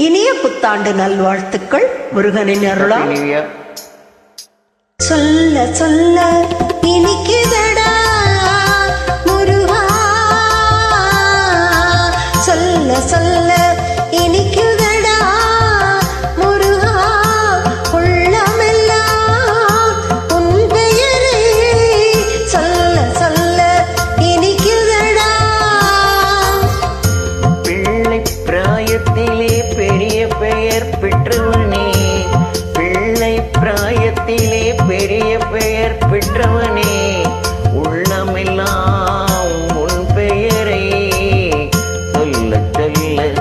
இனிய புத்தாண்டு நல்வாழ்த்துக்கள் முருகனின் Year. சொல்ல சொல்ல இனிக்குதடா சொல்ல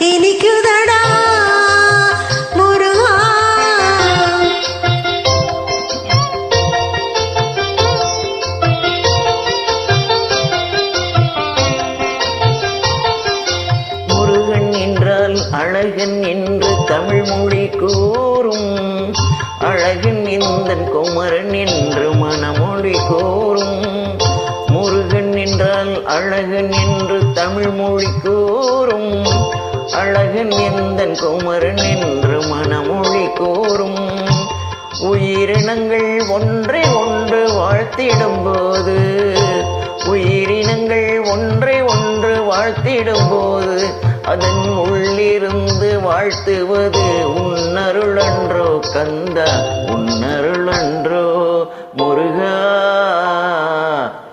இனிக்குதடா முருகா. முருகன் என்றால் அழகன் என்று தமிழ் மொழி கூறும். அழகன் எந்தன் குமரன் என்று மனமொழி கோரும் முருகன் என்றால் அழகன் என்று தமிழ் மொழி கூறும். அழகன் எந்தன் குமரன் என்று மனமொழி கூறும். உயிரினங்கள் ஒன்றை ஒன்று வாழ்த்திடும் போது உயிரினங்கள் ஒன்றை ஒன்று வாழ்த்திடும் போது அதன் உள்ளிருந்து வாழ்த்துவது உன்னருளன்றோ கந்த உன்னருளன்றோ முருகா.